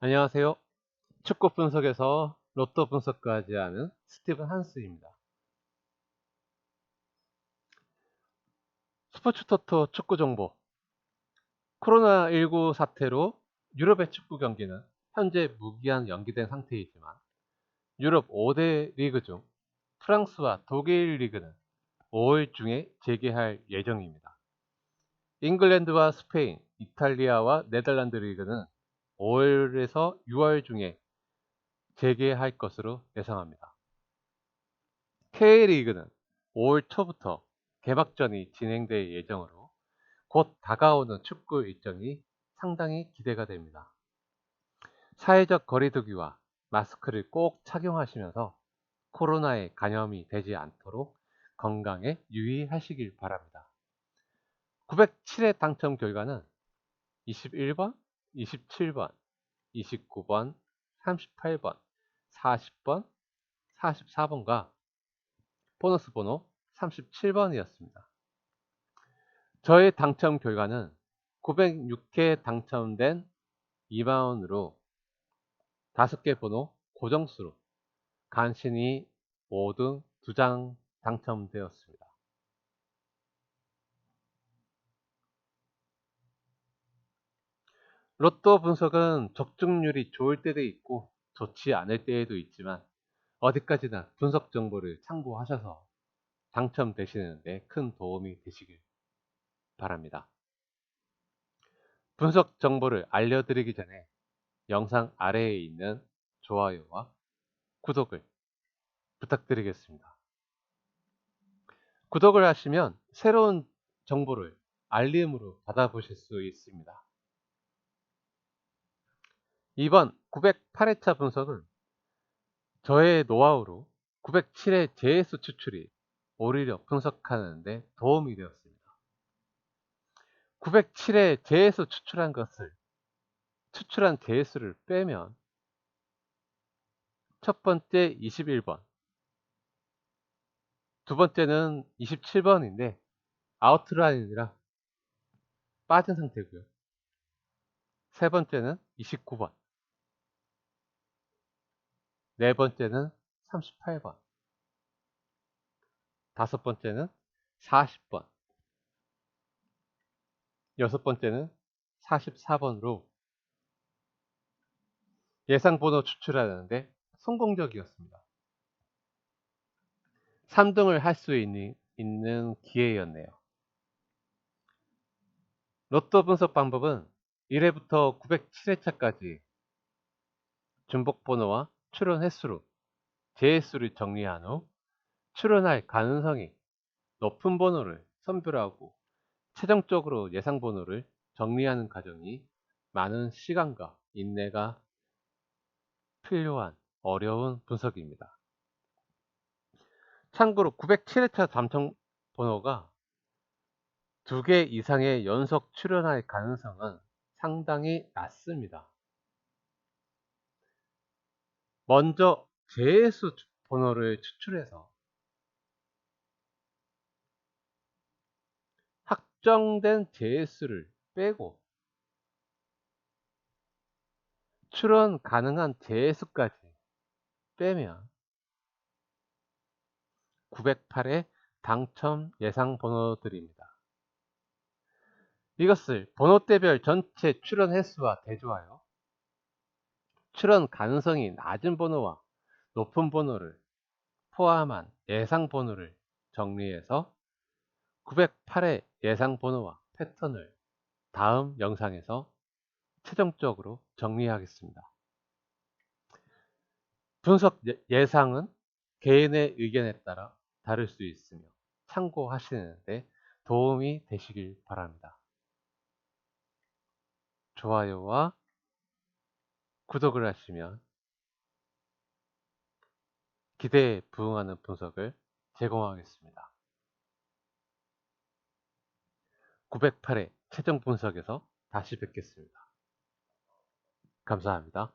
안녕하세요. 축구 분석에서 로또 분석까지 하는 스티븐 한스입니다. 스포츠 토토 축구 정보. 코로나19 사태로 유럽의 축구 경기는 현재 무기한 연기된 상태이지만 유럽 5대 리그 중 프랑스와 독일 리그는 5월 중에 재개할 예정입니다. 잉글랜드와 스페인, 이탈리아와 네덜란드 리그는 5월에서 6월 중에 재개할 것으로 예상합니다. K리그는 5월 초부터 개막전이 진행될 예정으로 곧 다가오는 축구 일정이 상당히 기대가 됩니다. 사회적 거리두기와 마스크를 꼭 착용하시면서 코로나에 감염이 되지 않도록 건강에 유의하시길 바랍니다. 907회 당첨 결과는 21번, 27번, 29번, 38번, 40번, 44번과 보너스 번호 37번이었습니다. 저의 당첨 결과는 906회 당첨된 2만원으로 5개 번호 고정수로 간신히 모두 2장 당첨되었습니다. 로또 분석은 적중률이 좋을 때도 있고 좋지 않을 때에도 있지만 어디까지나 분석 정보를 참고하셔서 당첨되시는 데 큰 도움이 되시길 바랍니다. 분석 정보를 알려드리기 전에 영상 아래에 있는 좋아요와 구독을 부탁드리겠습니다. 구독을 하시면 새로운 정보를 알림으로 받아보실 수 있습니다. 이번 908회차 분석은 저의 노하우로 907회 JS 추출이 오히려 분석하는데 도움이 되었습니다. 907회 JS 추출한 것을 추출한 JS를 빼면 첫 번째 21번, 두 번째는 27번인데 아웃라인이라 빠진 상태고요. 세 번째는 29번, 네 번째는 38번. 다섯 번째는 40번. 여섯 번째는 44번으로 예상 번호 추출하는데 성공적이었습니다. 3등을 할 수 있는, 있는 기회였네요. 로또 분석 방법은 1회부터 907회차까지 중복 번호와 출원 횟수로 JS를 정리한 후 출원할 가능성이 높은 번호를 선별하고 최종적으로 예상 번호를 정리하는 과정이 많은 시간과 인내가 필요한 어려운 분석입니다. 참고로 907회차 담청 번호가 두 개 이상의 연속 출연할 가능성은 상당히 낮습니다. 먼저 JS 번호를 추출해서 확정된 JS를 빼고 출원 가능한 JS까지 빼면 908의 당첨 예상 번호들입니다. 이것을 번호대별 전체 출원 횟수와 대조하여 출원 가능성이 낮은 번호와 높은 번호를 포함한 예상 번호를 정리해서 908의 예상 번호와 패턴을 다음 영상에서 최종적으로 정리하겠습니다. 분석 예, 예상은 개인의 의견에 따라 다를 수 있으며 참고하시는데 도움이 되시길 바랍니다. 좋아요와 구독을 하시면 기대에 부응하는 분석을 제공하겠습니다. 908회 최종 분석에서 다시 뵙겠습니다. 감사합니다.